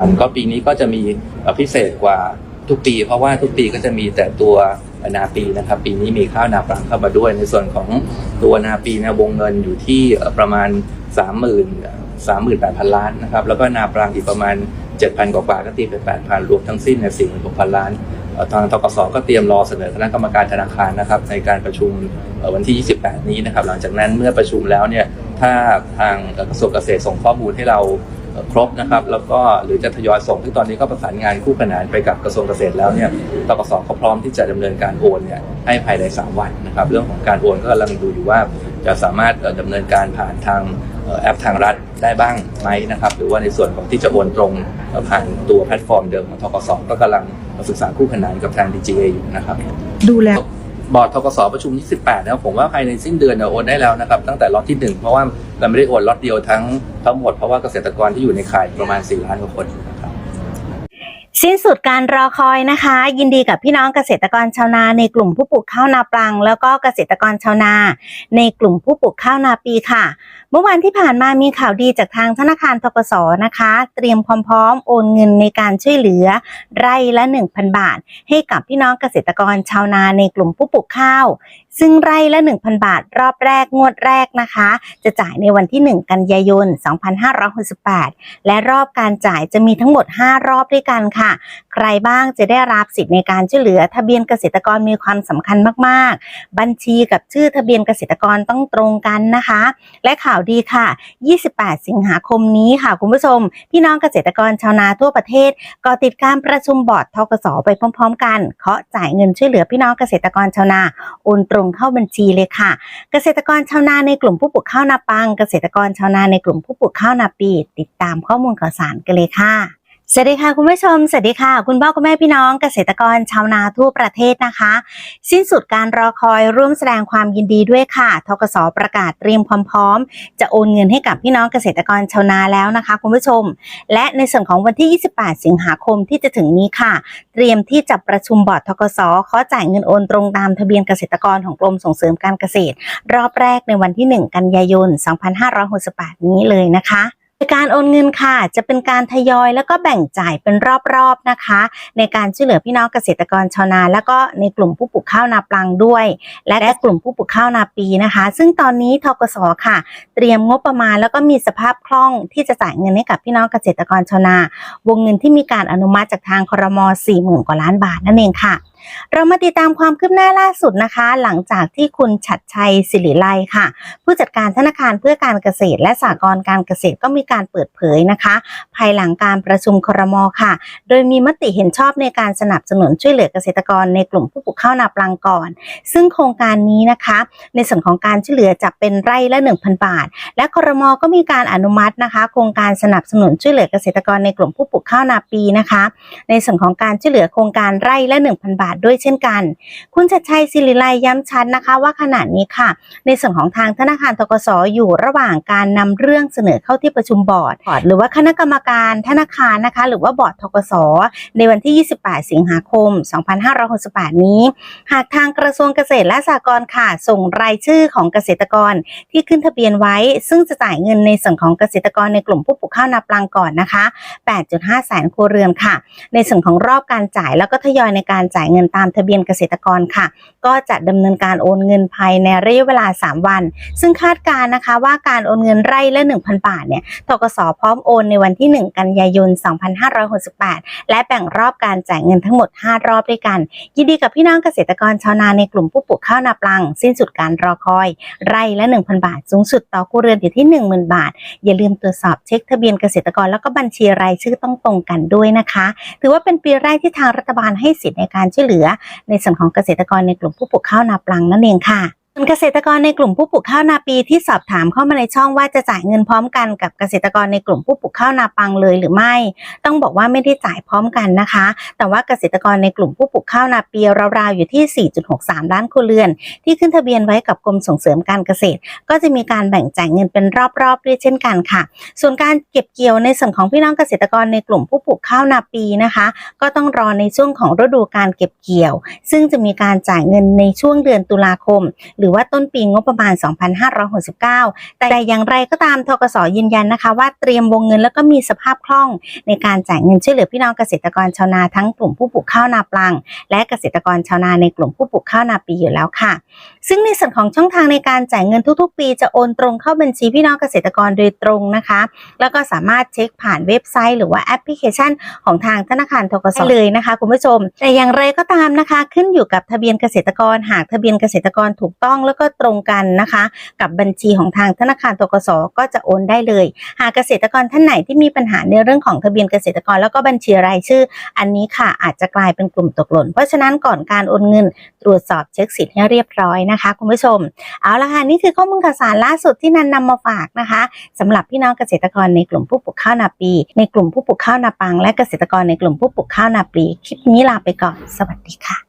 อันก็ปีนี้ก็จะมีพิเศษกว่าทุกปี เพราะว่าทุกปีก็จะมีแต่ตัวนาปีนะครับ ปีนี้มีข้าวนาปรังเข้ามาด้วย ในส่วนของตัวนาปีนะวงเงินอยู่ที่ประมาณ 3 0 0 0 0 3 8 0 0 0 ล้านนะครับ แล้วก็นาปรังอีกประมาณ 7,000 กว่าๆก็ตีเป็น 8,000 รวมทั้งสิ้นเนี่ย46,000 ล้าน ทางทกสก็เตรียมรอเสนอคณะกรรมการธนาคารนะครับในการประชุมวันที่ 28 นี้นะครับ หลังจากนั้นเมื่อประชุมแล้วเนี่ย ถ้าทางกระทรวงเกษตรส่งข้อมูลให้เรา ครบนะครับ แล้วก็หรือจะทยอยส่งที่ตอนนี้ก็ประสานงานคู่ขนานไปกับกระทรวงเกษตรแล้วเนี่ยตกสก็พร้อมที่จะดำเนินการโอนเนี่ยให้ภายใน 3 วันนะครับ เรื่องของการโอนก็กำลังดูอยู่ว่าจะสามารถเอ่อดำเนินการผ่านทางแอปทางรัฐได้บ้างไหมนะครับ หรือว่าในส่วนของที่จะโอนตรงผ่านตัวแพลตฟอร์มเดิมของทกสก็กำลังศึกษาคู่ขนานกับทาง DGA อยู่นะครับ ดูแล บอร์ดทกสประชุม28นะครับผมว่าภายในสิ้นเดือนเนี่ยโอนได้แล้วนะครับตั้งแต่ล็อตที่ 1 เพราะว่าเราไม่ได้โอนล็อตเดียวทั้งทั้งหมดเพราะว่าเกษตรกรที่อยู่ในข่ายประมาณ 4 ล้านกว่าคน สิ้นสุดการรอคอยนะคะ ยินดีกับพี่น้องเกษตรกรชาวนาในกลุ่มผู้ปลูกข้าวนาปลัง แล้วก็เกษตรกรชาวนา ในกลุ่มผู้ปลูกข้าวนาปีค่ะ เมื่อวานที่ผ่านมามีข่าวดีจากทางธนาคารทกสนะคะ เตรียมความพร้อมโอนเงินในการช่วยเหลือ ไร่ละ 1,000 บาท ให้กับพี่น้องเกษตรกรชาวนาในกลุ่มผู้ปลูกข้าว ซึ่งไร่ละ 1,000 บาท รอบแรกงวดแรกนะคะ จะจ่ายในวันที่ 1 กันยายน 2568 และรอบการจ่ายจะมีทั้งหมด 5 รอบด้วยกันค่ะใครบ้างจะได้รับสิทธิ์ในการช่วยเหลือ ทะเบียนเกษตรกรมีความสำคัญมากๆ บัญชีกับชื่อทะเบียนเกษตรกรต้องตรงกันนะคะ และข่าวดีค่ะ 28 สิงหาคมนี้ค่ะ คุณผู้ชม พี่น้องเกษตรกรชาวนาทั่วประเทศก็ติดการประชุมบอร์ดทกสไปพร้อม ๆ กันเคาะจ่ายเงินช่วยเหลือพี่น้องเกษตรกรชาวนาโอนตรงเข้าบัญชีเลยค่ะ เกษตรกรชาวนาในกลุ่มผู้ปลูกข้าวนาปัง เกษตรกรชาวนาในกลุ่มผู้ปลูกข้าวนาปี ติดตามข้อมูลข่าวสารกันเลยค่ะ สวัสดีค่ะคุณผู้ชม สวัสดีค่ะ คุณพ่อคุณแม่พี่น้องเกษตรกรชาวนาทั่วประเทศนะคะ สิ้นสุดการรอคอยร่วมแสดงความยินดีด้วยค่ะทกสประกาศเตรียมความพร้อม จะโอนเงินให้กับพี่น้องเกษตรกรชาวนาแล้วนะคะ คุณผู้ชม และในส่วนของวันที่ 28 สิงหาคมที่จะถึงนี้ค่ะ เตรียมที่จะประชุมบอร์ดทกสขอจ่ายเงินโอนตรงตามทะเบียนเกษตรกรของกรมส่งเสริมการเกษตร รอบแรกในวันที่ 1 กันยายน 2568 นี้เลยนะคะ การโอนเงินค่ะ จะเป็นการทยอยแล้วก็แบ่งจ่ายเป็นรอบๆนะคะ ในการช่วยเหลือพี่น้องเกษตรกรชาวนา แล้วก็ในกลุ่มผู้ปลูกข้าวนาปลังด้วย และกลุ่มผู้ปลูกข้าวนาปีนะคะ ซึ่งตอนนี้ทกสค่ะ เตรียมงบประมาณแล้วก็มีสภาพคล่องที่จะจ่ายเงินให้กับพี่น้องเกษตรกรชาวนา วงเงินที่มีการอนุมัติจากทางครม 40,000 กว่าล้านบาทนั่นเองค่ะเรามาติดตามความคืบหน้าล่าสุดนะคะ หลังจากที่คุณฉัดชัยสิริไลค่ะ ผู้จัดการธนาคารเพื่อการเกษตรและสหกรณ์การเกษตรก็มีการเปิดเผยนะคะ ภายหลังการประชุมครมค่ะ โดยมีมติเห็นชอบในการสนับสนุนช่วยเหลือเกษตรกรในกลุ่มผู้ปลูกข้าวนาปลังก่อน ซึ่งโครงการนี้นะคะ ในส่วนของการช่วยเหลือจะเป็นไร่ละ 1,000 บาท และครมก็มีการอนุมัตินะคะ โครงการสนับสนุนช่วยเหลือเกษตรกรในกลุ่มผู้ปลูกข้าวนาปีนะคะ ในส่วนของการช่วยเหลือโครงการไร่ละ 1,000 บาทด้วยเช่นกัน คุณชัดชัยศิริไลย้ำชัดนะคะ ว่าขณะนี้ค่ะ ในส่วนของทางธนาคารทกสอยู่ระหว่างการนำเรื่องเสนอเข้าที่ประชุมบอร์ด หรือว่าคณะกรรมการธนาคารนะคะ หรือว่าบอร์ดทกสในวันที่ 28 สิงหาคม 2568 นี้ หากทางกระทรวงเกษตรและสหกรณ์ค่ะ ส่งรายชื่อของเกษตรกรที่ขึ้นทะเบียนไว้ ซึ่งจะจ่ายเงินในส่วนของเกษตรกรในกลุ่มผู้ปลูกข้าวนาปลังก่อนนะคะ 8.5 แสนครัวเรือนค่ะ ในส่วนของรอบการจ่ายแล้วก็ทยอยในการจ่ายเงินตามทะเบียนเกษตรกรค่ะ ก็จะดำเนินการโอนเงินภายในระยะเวลา 3 วัน ซึ่งคาดการณ์นะคะว่าการโอนเงินไร่ละ 1,000 บาทเนี่ยทกสพร้อมโอนในวันที่ 1 กันยายน 2568 และแบ่งรอบการจ่ายเงินทั้งหมด 5 รอบด้วยกัน ยินดีกับพี่น้องเกษตรกรชาวนาในกลุ่มผู้ปลูกข้าวนาปลัง สิ้นสุดการรอคอย ไร่ละ 1,000 บาท สูงสุดต่อครัวเรือนอยู่ที่ 10,000 บาท อย่าลืมตรวจสอบเช็คทะเบียนเกษตรกรแล้วก็บัญชีรายชื่อต้องตรงกันด้วยนะคะ ถือว่าเป็นปีแรกที่ทางรัฐบาลให้สิทธิ์ในการช่วยเหลือ ในส่วนของเกษตรกรในกลุ่มผู้ปลูกข้าวนาปลังนั่นเองค่ะ ส่วนเกษตรกรในกลุ่มผู้ปลูกข้าวนาปีที่สอบถามเข้ามาในช่องว่าจะจ่ายเงินพร้อมกันกับเกษตรกรในกลุ่มผู้ปลูกข้าวนาปังเลยหรือไม่ ต้องบอกว่าไม่ได้จ่ายพร้อมกันนะคะ แต่ว่าเกษตรกรในกลุ่มผู้ปลูกข้าวนาปีราวๆอยู่ที่ 4.63 ล้านครัวเรือน ที่ขึ้นทะเบียนไว้กับกรมส่งเสริมการเกษตร ก็จะมีการแบ่งจ่ายเงินเป็นรอบๆด้วยเช่นกันค่ะ ส่วนการเก็บเกี่ยวในส่วนของพี่น้องเกษตรกรในกลุ่มผู้ปลูกข้าวนาปีนะคะ ก็ต้องรอในช่วงของฤดูการเก็บเกี่ยว ซึ่งจะมีการจ่ายเงินในช่วงเดือนตุลาคม หรือรือว่าต้นปีงบประมาณ 2569 แต่อย่างไรก็ตามทกสยืนยันนะคะว่าเตรียมวงเงินแล้วก็มีสภาพคล่อง ในการจ่ายเงินช่วยเหลือพี่น้องเกษตรกรชาวนาทั้งกลุ่มผู้ปลูกข้าวนาปลัง และเกษตรกรชาวนาในกลุ่มผู้ปลูกข้าวนาปีอยู่แล้วค่ะ ซึ่งในส่วนของช่องทางในการจ่ายเงินทุกๆ ปีจะโอนตรงเข้าบัญชีพี่น้องเกษตรกรโดยตรงนะคะ แล้วก็สามารถเช็คผ่านเว็บไซต์ หรือว่าแอปพลิเคชัน ของทางธนาคารทกสเลยนะคะคุณผู้ชม แต่อย่างไรก็ตามนะคะ ขึ้นอยู่กับทะเบียนเกษตรกรหากทะเบียนเกษตรกรถูกต้องแล้วก็ตรงกันนะคะ กับบัญชีของทางธนาคารทกสก็จะโอนได้เลย หากเกษตรกรท่านไหนที่มีปัญหาในเรื่องของทะเบียนเกษตรกรแล้วก็บัญชีรายชื่อ อันนี้ค่ะอาจจะกลายเป็นกลุ่มตกหล่น เพราะฉะนั้นก่อนการโอนเงิน ตรวจสอบเช็คสิทธิ์ให้เรียบร้อยนะคะ คุณผู้ชม เอาละค่ะนี่คือข้อมูลข่าวสารล่าสุดที่นันนำมาฝากนะคะสำหรับพี่น้องเกษตรกรในกลุ่มผู้ปลูกข้าวนาปี ในกลุ่มผู้ปลูกข้าวนาปัง และเกษตรกรในกลุ่มผู้ปลูกข้าวนาปลีคลิปนี้ลาไปก่อนสวัสดีค่ะ